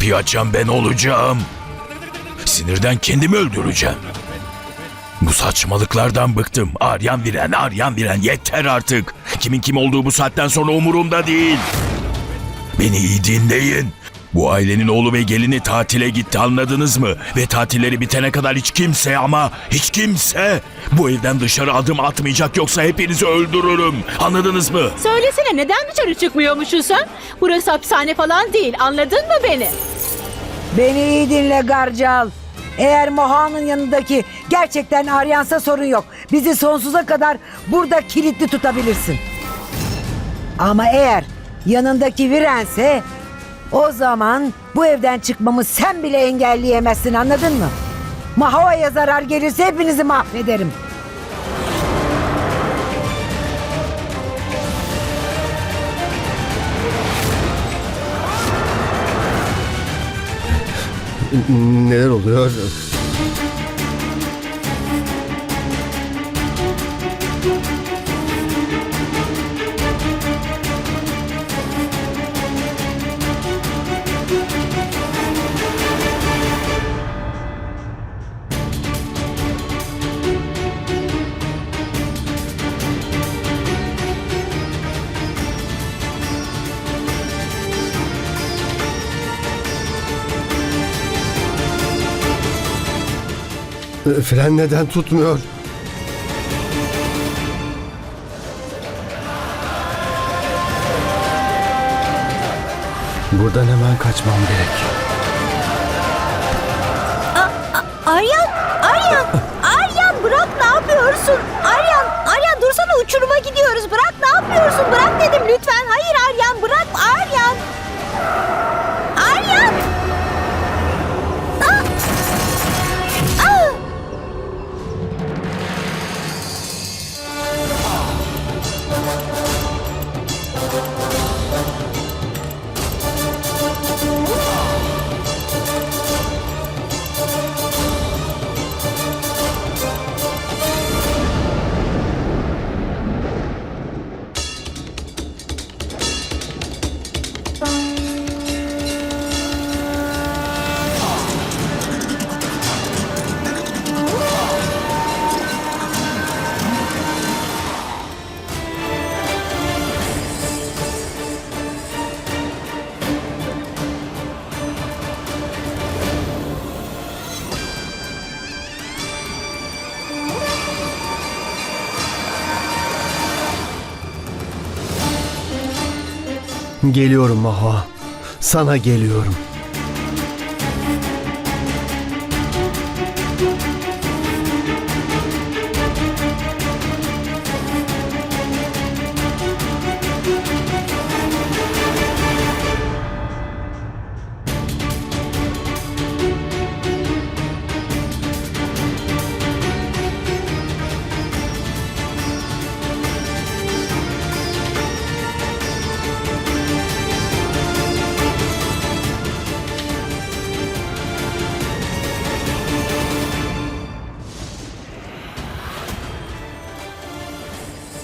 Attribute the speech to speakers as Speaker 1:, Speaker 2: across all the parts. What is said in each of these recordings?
Speaker 1: kapıyı açan ben olacağım. Sinirden kendimi öldüreceğim. Bu saçmalıklardan bıktım. Aryan viren, aryan viren yeter artık. Kimin kim olduğu bu saatten sonra umurumda değil. Beni iyi dinleyin. Bu ailenin oğlu ve gelini tatile gitti anladınız mı? Ve tatilleri bitene kadar hiç kimse ama hiç kimse bu evden dışarı adım atmayacak yoksa hepinizi öldürürüm. Anladınız mı?
Speaker 2: Söylesene neden dışarı çıkmıyormuşsun sen? Burası hapishane falan değil anladın mı beni?
Speaker 3: Beni iyi dinle Garcal. Eğer Moha'nın yanındaki gerçekten Aryansa sorun yok. Bizi sonsuza kadar burada kilitli tutabilirsin. Ama eğer yanındaki Virense o zaman bu evden çıkmamı sen bile engelleyemezsin anladın mı? Mahoa'ya zarar gelirse hepinizi mahvederim.
Speaker 4: Neler oluyor? Fren neden tutmuyor? Buradan hemen kaçmam gerek.
Speaker 2: Aryan! Aryan! Aryan bırak ne yapıyorsun? Aryan! Aryan dursana uçuruma gidiyoruz. Bırak ne yapıyorsun? Bırak dedim lütfen. Hayır Aryan bırak Aryan!
Speaker 4: Geliyorum Mahva. Sana geliyorum.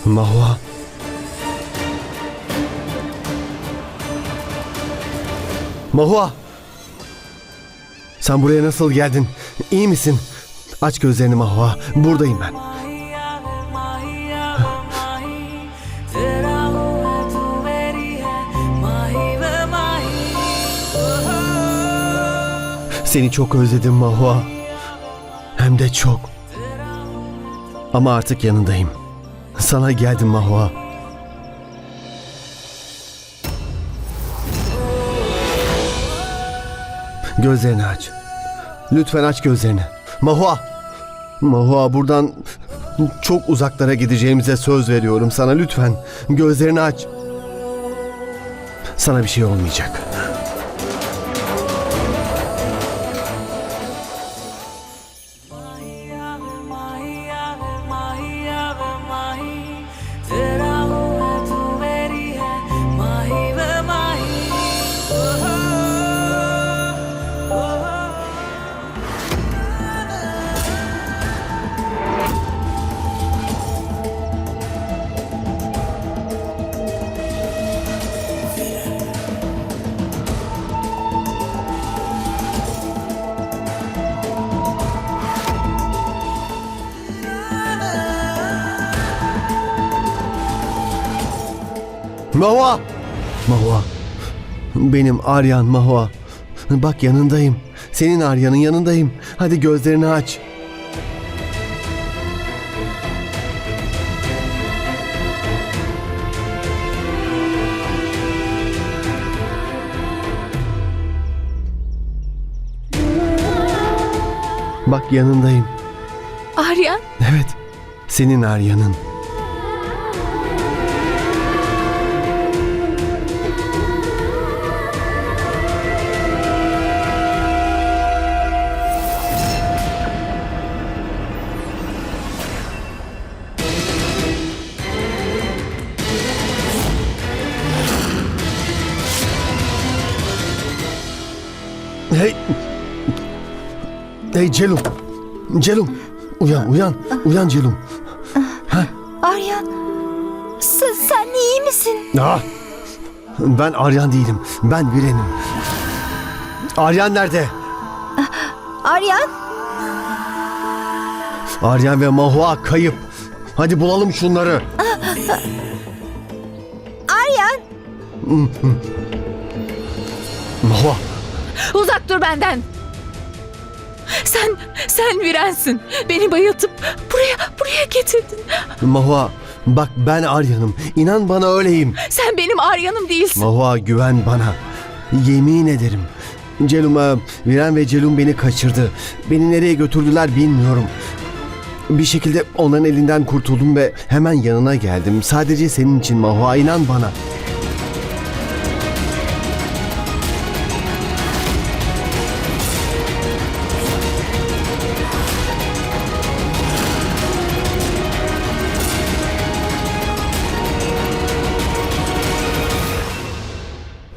Speaker 4: Mahva. Mahua! Sen buraya nasıl geldin? İyi misin? Aç gözlerini Mahua. Buradayım ben. Seni çok özledim Mahua. Hem de çok. Ama artık yanındayım. Sana geldim Mahua. Gözlerini aç. Lütfen aç gözlerini. Mahua! Mahua buradan çok uzaklara gideceğimize söz veriyorum sana lütfen. Gözlerini aç. Sana bir şey olmayacak. Mahua! Mahua. Benim Aryan Mahua. Bak yanındayım. Senin Arya'nın yanındayım. Hadi gözlerini aç. Bak yanındayım.
Speaker 5: Aryan,
Speaker 4: Evet. Senin Arya'nın. Celum. Celum. Uyan uyan. Uyan Celum.
Speaker 2: Aryan, sen, sen iyi misin?
Speaker 4: Ah! Ben Aryan değilim. Ben Viren'im. Aryan nerede?
Speaker 2: Aryan,
Speaker 4: Aryan ve Mahua kayıp. Hadi bulalım şunları.
Speaker 2: Aryan.
Speaker 4: Mahua.
Speaker 5: uzak dur benden. Sen, sen Virensin. Beni bayıltıp buraya, buraya getirdin.
Speaker 4: Mahua. Bak ben Aryan'ım. İnan bana öyleyim.
Speaker 5: Sen benim Aryan'ım değilsin.
Speaker 4: Mahua güven bana. Yemin ederim. Celum'a, Viren ve Celum beni kaçırdı. Beni nereye götürdüler bilmiyorum. Bir şekilde onların elinden kurtuldum ve hemen yanına geldim. Sadece senin için Mahua inan bana.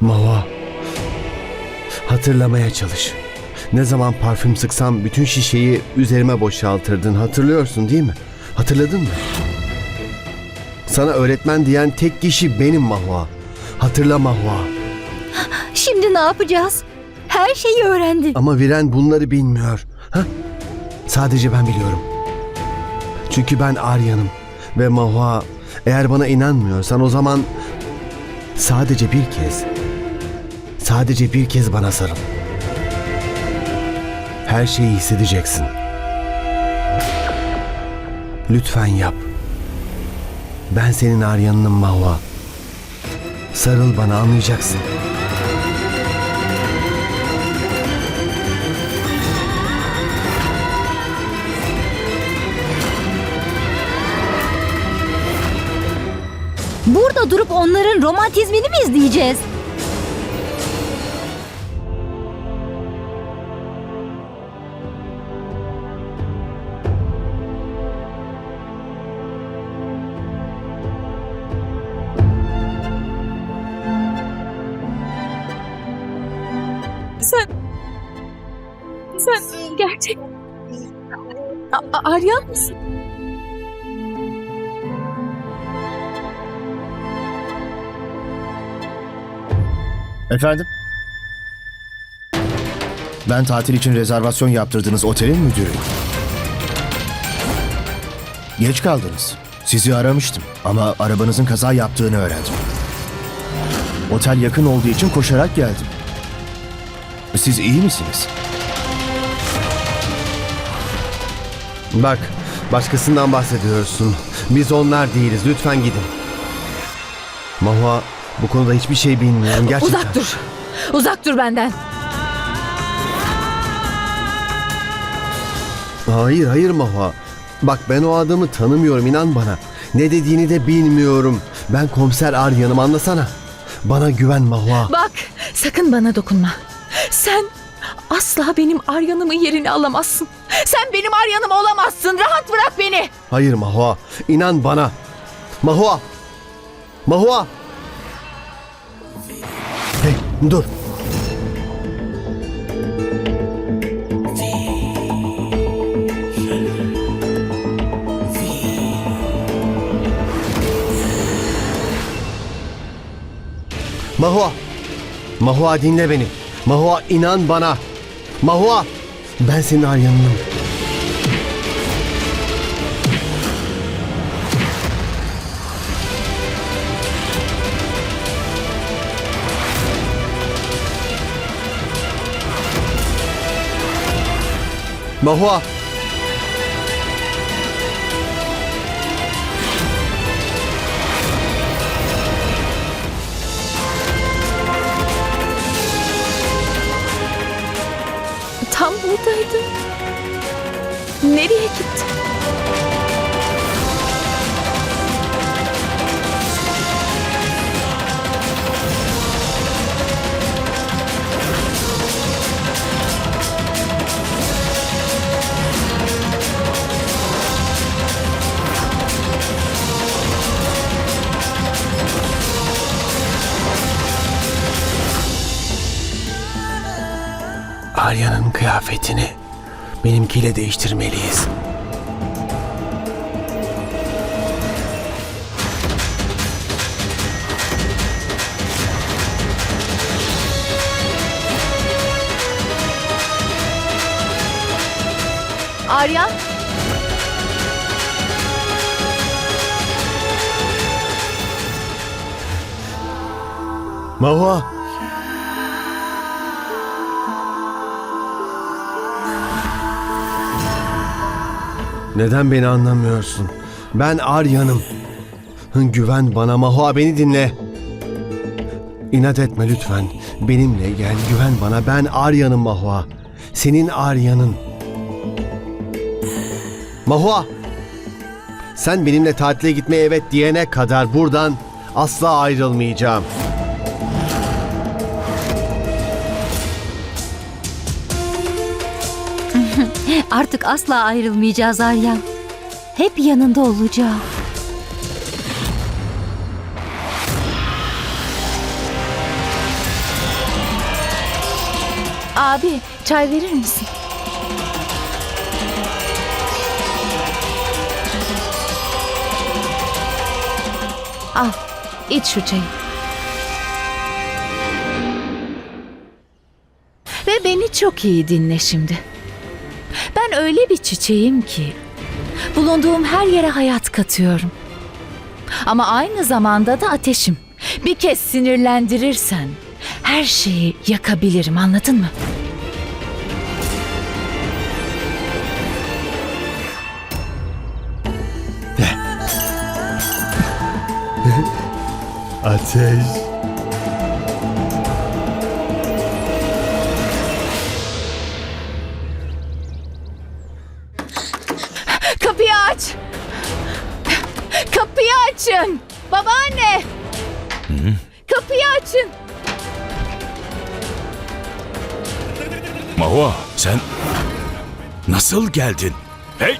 Speaker 4: Mahua. Hatırlamaya çalış. Ne zaman parfüm sıksam bütün şişeyi üzerime boşaltırdın. Hatırlıyorsun değil mi? Hatırladın mı? Sana öğretmen diyen tek kişi benim Mahua. Hatırla Mahua.
Speaker 2: Şimdi ne yapacağız? Her şeyi öğrendin.
Speaker 4: Ama Viren bunları bilmiyor. Ha? Sadece ben biliyorum. Çünkü ben Arya'nım. Ve Mahua eğer bana inanmıyorsan o zaman sadece bir kez sadece bir kez bana sarıl. Her şeyi hissedeceksin. Lütfen yap. Ben senin Arya'nınım Mahua. Sarıl bana anlayacaksın.
Speaker 2: Burada durup onların romantizmini mi izleyeceğiz?
Speaker 5: A- Aryan mısın?
Speaker 6: Efendim? Ben tatil için rezervasyon yaptırdığınız otelin müdürüyüm. Geç kaldınız. Sizi aramıştım ama arabanızın kaza yaptığını öğrendim. Otel yakın olduğu için koşarak geldim. Siz iyi misiniz?
Speaker 4: Bak, başkasından bahsediyorsun. Biz onlar değiliz. Lütfen gidin. Mahua, bu konuda hiçbir şey bilmiyorum gerçekten.
Speaker 5: Uzak dur. Uzak dur benden.
Speaker 4: Hayır, hayır Mahua. Bak ben o adamı tanımıyorum inan bana. Ne dediğini de bilmiyorum. Ben komiser Aryan'ım anlasana. Bana güven Mahua.
Speaker 5: Bak, sakın bana dokunma. Sen asla benim Aryan'ımın yerini alamazsın. Sen benim Aryan'ım olamazsın. Rahat bırak beni.
Speaker 4: Hayır Mahua. İnan bana. Mahua. Mahua. Hey dur. Mahua. Mahua dinle beni. Mahua inan bana. Mahua. Ben senin Aryan'ınım. Mahua!
Speaker 5: Tam buradaydı. Nereye gitti?
Speaker 4: Arya'nın kıyafetini benimkiyle değiştirmeliyiz.
Speaker 5: Aryan,
Speaker 4: Mahua! Neden beni anlamıyorsun? Ben Arya'nım. Güven bana Mahua beni dinle. İnat etme lütfen. Benimle gel güven bana. Ben Arya'nım Mahua. Senin Arya'nın. Mahua! Sen benimle tatile gitmeye evet diyene kadar buradan asla ayrılmayacağım.
Speaker 2: Artık asla ayrılmayacağız Aryan. Hep yanında olacağım.
Speaker 5: abi çay verir misin? Al, iç şu çayı. Ve beni çok iyi dinle şimdi. Ben öyle bir çiçeğim ki bulunduğum her yere hayat katıyorum. Ama aynı zamanda da ateşim. Bir kez sinirlendirirsen her şeyi yakabilirim anladın mı?
Speaker 4: Ateş.
Speaker 5: Babaanne! Kapıyı açın!
Speaker 1: Mahua sen nasıl geldin? Hey!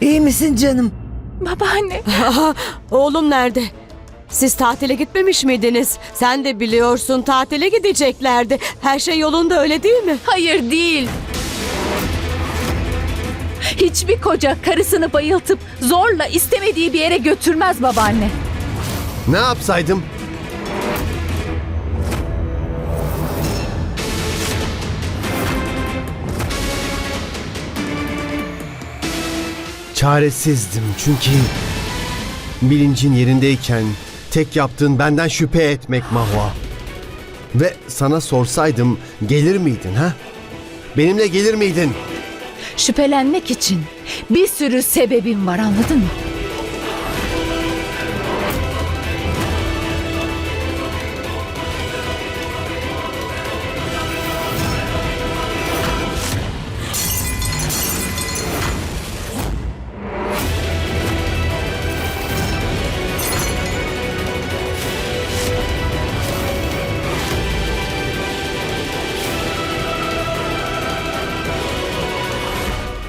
Speaker 3: İyi misin canım?
Speaker 5: Babaanne!
Speaker 7: Oğlum nerede? Siz tatile gitmemiş miydiniz? Sen de biliyorsun tatile gideceklerdi. Her şey yolunda öyle değil mi?
Speaker 5: Hayır değil. Hiçbir koca karısını bayıltıp zorla istemediği bir yere götürmez babaanne.
Speaker 4: Ne yapsaydım? Çaresizdim çünkü bilincin yerindeyken tek yaptığın benden şüphe etmek Mahva. Ve sana sorsaydım gelir miydin ha? Benimle gelir miydin?
Speaker 5: Şüphelenmek için bir sürü sebebim var anladın mı?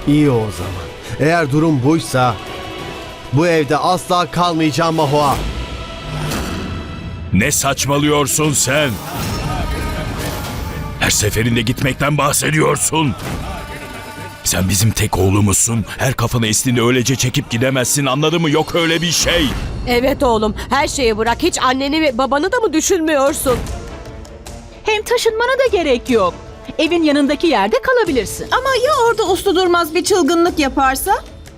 Speaker 4: İyi o zaman. Eğer durum buysa bu evde asla kalmayacağım Mahua.
Speaker 1: Ne saçmalıyorsun sen? Her seferinde gitmekten bahsediyorsun. Sen bizim tek oğlumuzsun. Her kafana estiğinde öylece çekip gidemezsin anladın mı? Yok öyle bir şey.
Speaker 7: Evet oğlum her şeyi bırak. Hiç anneni ve babanı da mı düşünmüyorsun?
Speaker 8: Hem taşınmana da gerek yok. Evin yanındaki yerde kalabilirsin. Ama ya orada uslu durmaz bir çılgınlık yaparsa?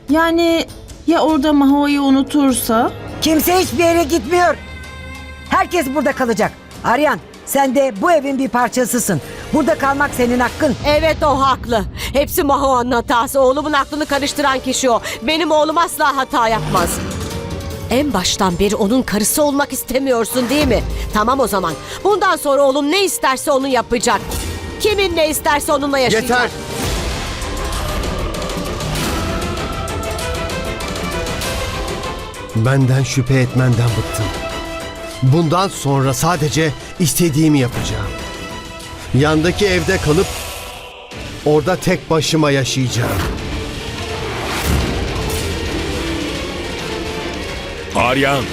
Speaker 8: Yani ya orada Maho'yu unutursa?
Speaker 3: Kimse hiçbir yere gitmiyor. Herkes burada kalacak. Aryan sen de bu evin bir parçasısın. Burada kalmak senin hakkın.
Speaker 7: Evet o haklı. Hepsi Mahoa'nın hatası. Oğlumun aklını karıştıran kişi o. Benim oğlum asla hata yapmaz. En baştan beri onun karısı olmak istemiyorsun değil mi? Tamam o zaman. Bundan sonra oğlum ne isterse onu yapacak. Kimin ne isterse onunla yaşayacak.
Speaker 4: Yeter! Benden şüphe etmenden bıktım. Bundan sonra sadece istediğimi yapacağım. Yandaki evde kalıp orada tek başıma yaşayacağım.
Speaker 1: Aryan,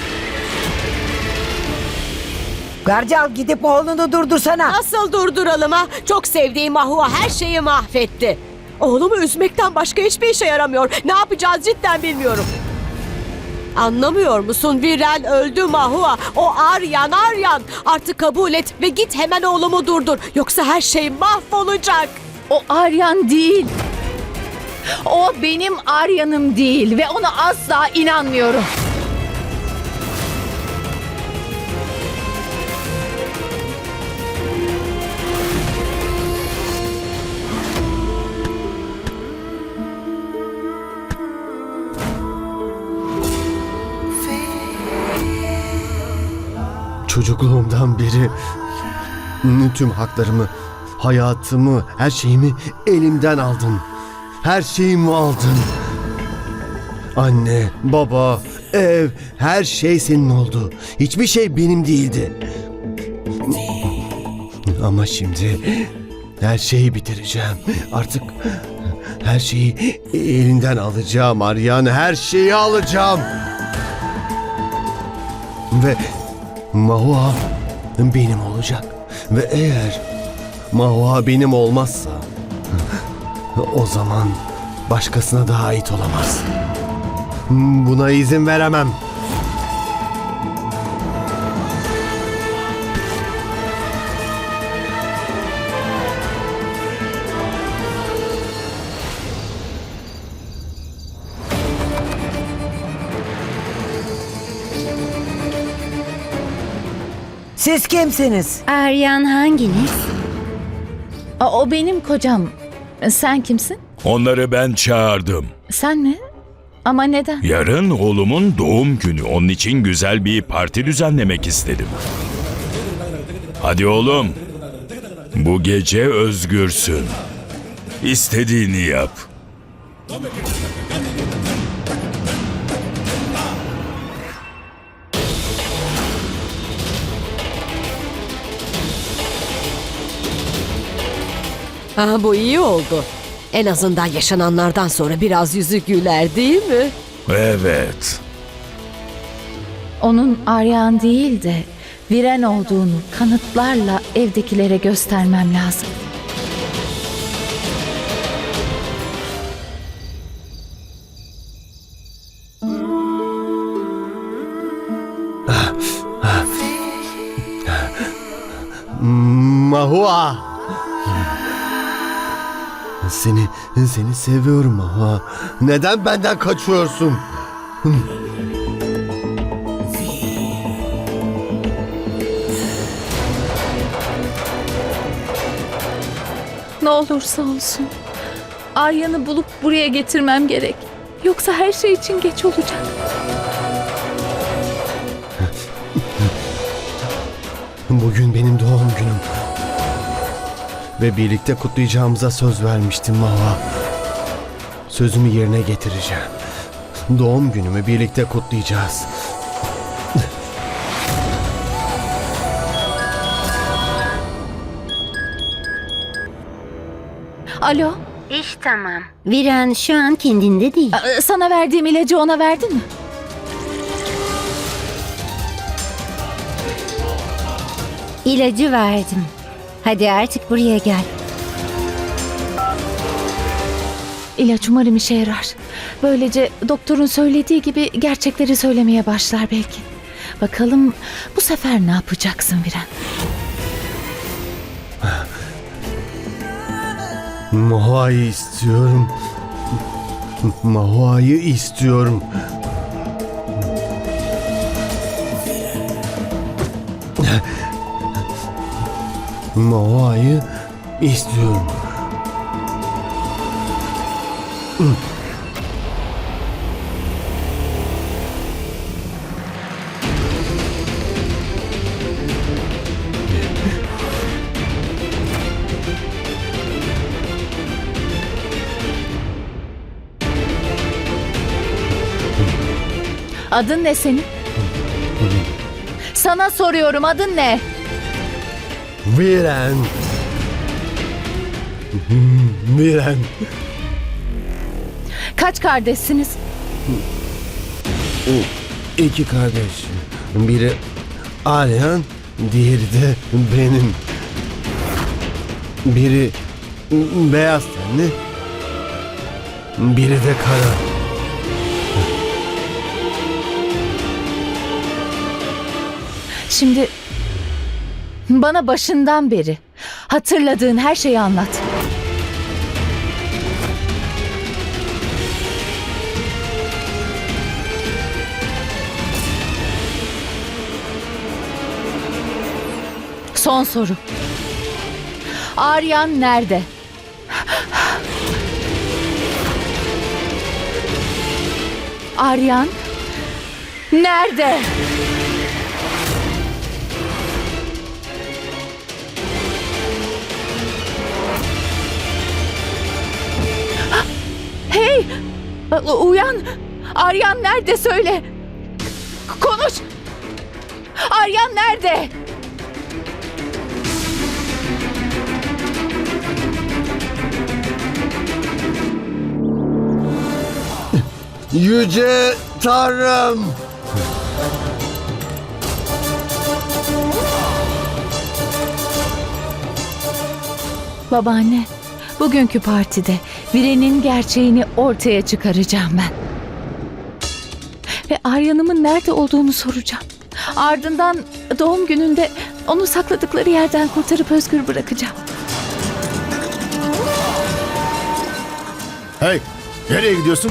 Speaker 3: Garcal gidip oğlunu durdursana.
Speaker 7: Nasıl durduralım ha? Çok sevdiğim Mahua her şeyi mahvetti. Oğlumu üzmekten başka hiçbir işe yaramıyor. Ne yapacağız cidden bilmiyorum. Anlamıyor musun? Viren öldü Mahua. O Aryan Aryan. Artık kabul et ve git hemen oğlumu durdur. Yoksa her şey mahvolacak.
Speaker 5: O Aryan değil. O benim Aryan'ım değil ve ona asla inanmıyorum.
Speaker 4: Çocukluğumdan beri tüm haklarımı, hayatımı, her şeyimi elimden aldın. Her şeyimi aldın. Anne, baba, ev, her şey senin oldu. Hiçbir şey benim değildi. Ama şimdi her şeyi bitireceğim. Artık her şeyi elinden alacağım Aryan. Her şeyi alacağım. Ve Mahua benim olacak. Ve eğer Mahua benim olmazsa o zaman başkasına da ait olamaz. Buna izin veremem.
Speaker 3: Siz kimsiniz?
Speaker 2: Aryan hanginiz?
Speaker 5: Aa, O benim kocam. Sen kimsin?
Speaker 1: onları ben çağırdım.
Speaker 5: Sen mi? Ama neden?
Speaker 1: Yarın oğlumun doğum günü. Onun için güzel bir parti düzenlemek istedim. Hadi oğlum. Bu gece özgürsün. İstediğini yap.
Speaker 7: Ha, bu iyi oldu. En azından yaşananlardan sonra biraz yüzü güler değil mi?
Speaker 1: Evet.
Speaker 5: Onun Aryan değil de Viren olduğunu kanıtlarla evdekilere göstermem lazım.
Speaker 4: Seni, seni seviyorum Mahua. Neden benden kaçıyorsun?
Speaker 5: Ne olursa olsun. Arya'nı bulup buraya getirmem gerek. Yoksa her şey için geç olacak.
Speaker 4: Bugün benim doğum günüm. Ve birlikte kutlayacağımıza söz vermiştim Mahua. Sözümü yerine getireceğim. Doğum günümü birlikte kutlayacağız.
Speaker 5: Alo,
Speaker 2: İş tamam. Viren şu an kendinde değil.
Speaker 5: aa, sana verdiğim ilacı ona verdin mi?
Speaker 2: İlacı verdim. Hadi artık buraya gel.
Speaker 5: İlaç umarım işe yarar. Böylece doktorun söylediği gibi gerçekleri söylemeye başlar belki. Bakalım bu sefer ne yapacaksın Viren?
Speaker 4: Mahua'yı istiyorum. Mahua'yı istiyorum. Mahua'yı istiyorum.
Speaker 5: Adın ne senin? Sana soruyorum adın ne?
Speaker 4: Viren. Viren.
Speaker 5: Kaç kardeşsiniz?
Speaker 4: İki kardeş. Biri Aryan, diğeri de benim. Biri beyaz tenli, biri de kara.
Speaker 5: Şimdi bana başından beri hatırladığın her şeyi anlat. Son soru. Aryan nerede? Aryan nerede? Uyan! Aryan nerede söyle! Konuş! Aryan nerede?
Speaker 4: Yüce Tanrım!
Speaker 5: Babaanne, bugünkü partide Viren'in gerçeğini ortaya çıkaracağım ben. Ve Arya'nımın nerede olduğunu soracağım. Ardından doğum gününde onu sakladıkları yerden kurtarıp özgür bırakacağım.
Speaker 6: Hey, nereye gidiyorsun?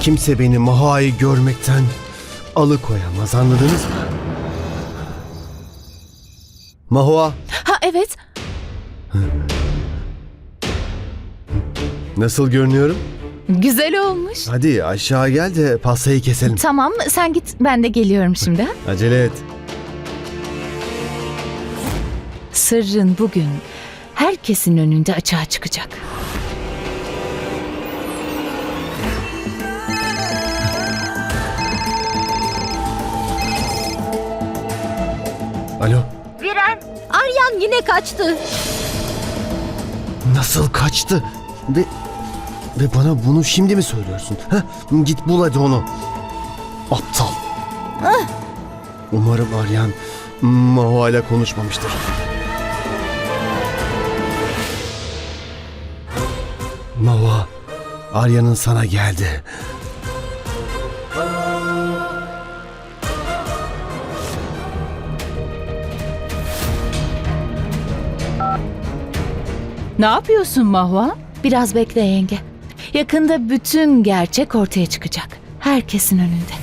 Speaker 4: Kimse beni Maha'yı görmekten alıkoyamaz anladınız mı? Mahua
Speaker 5: Ha evet,
Speaker 4: nasıl görünüyorum?
Speaker 5: güzel olmuş.
Speaker 4: Hadi aşağı gel de pastayı keselim.
Speaker 5: Tamam, sen git, ben de geliyorum şimdi. ha?
Speaker 4: Acele et.
Speaker 5: Sırrın bugün herkesin önünde açığa çıkacak.
Speaker 4: Alo.
Speaker 2: Viren, Aryan yine kaçtı.
Speaker 4: Nasıl kaçtı? Ve ve bana bunu şimdi mi söylüyorsun? Ha? Git bul hadi onu. Aptal. Umarım Aryan Mahua ile konuşmamıştır. Mahua, Arya'nın sana geldi.
Speaker 8: Ne yapıyorsun Mahva?
Speaker 5: Biraz bekle yenge. Yakında bütün gerçek ortaya çıkacak. Herkesin önünde.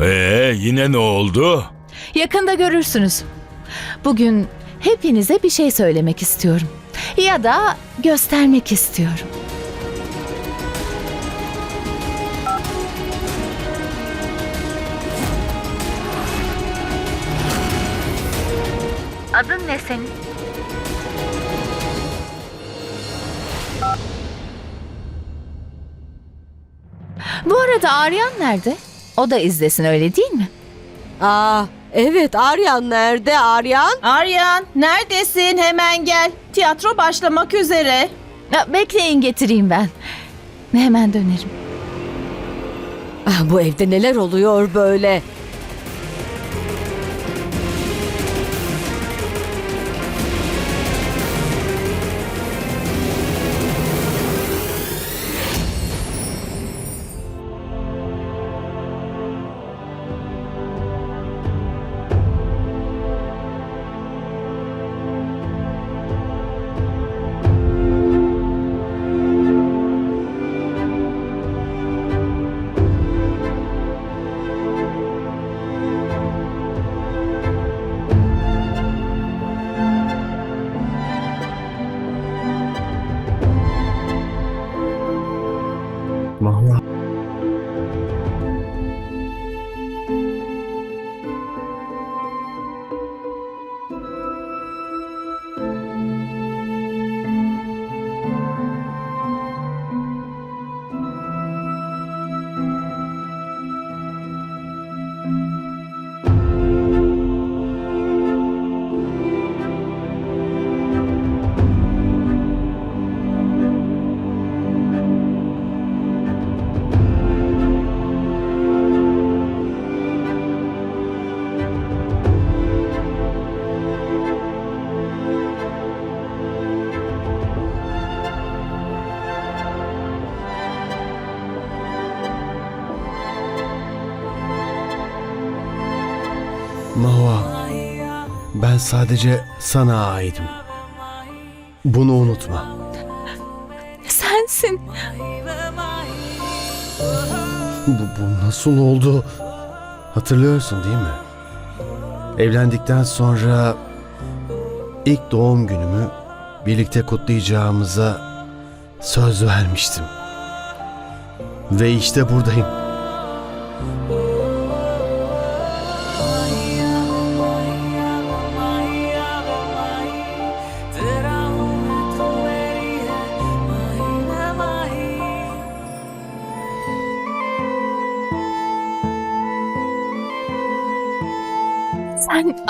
Speaker 1: Ee yine ne oldu?
Speaker 5: Yakında görürsünüz. Bugün hepinize bir şey söylemek istiyorum. Ya da göstermek istiyorum. Adın ne senin? Arada Aryan nerede? O da izlesin öyle değil mi?
Speaker 7: Aa, evet Aryan nerede Aryan?
Speaker 8: Aryan neredesin? Hemen gel. Tiyatro başlamak üzere.
Speaker 5: Ya, bekleyin getireyim ben. Hemen dönerim.
Speaker 7: Ah, bu evde neler oluyor böyle?
Speaker 4: Sadece sana aitim. Bunu unutma.
Speaker 5: Sensin.
Speaker 4: Bu, bu nasıl oldu? Hatırlıyorsun değil mi? Evlendikten sonra ilk doğum günümü birlikte kutlayacağımıza söz vermiştim. Ve işte buradayım.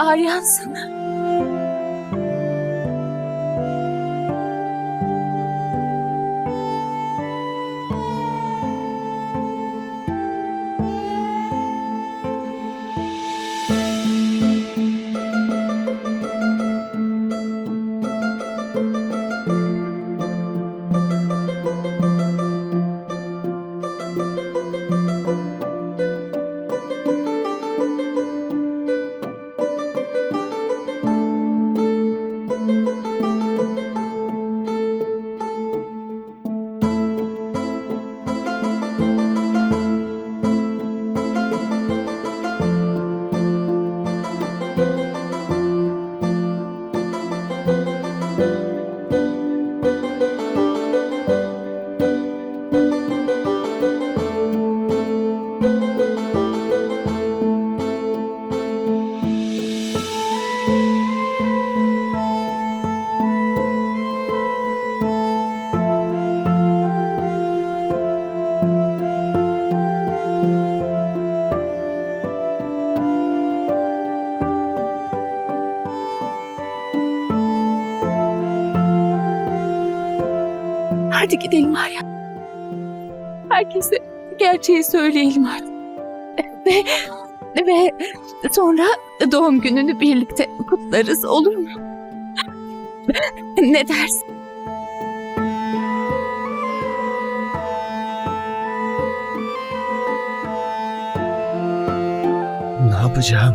Speaker 5: Aryansın. Hadi gidelim Aryan. Herkese gerçeği söyleyelim artık. Ve, ve sonra doğum gününü birlikte kutlarız olur mu? Ne dersin?
Speaker 4: Ne yapacağım?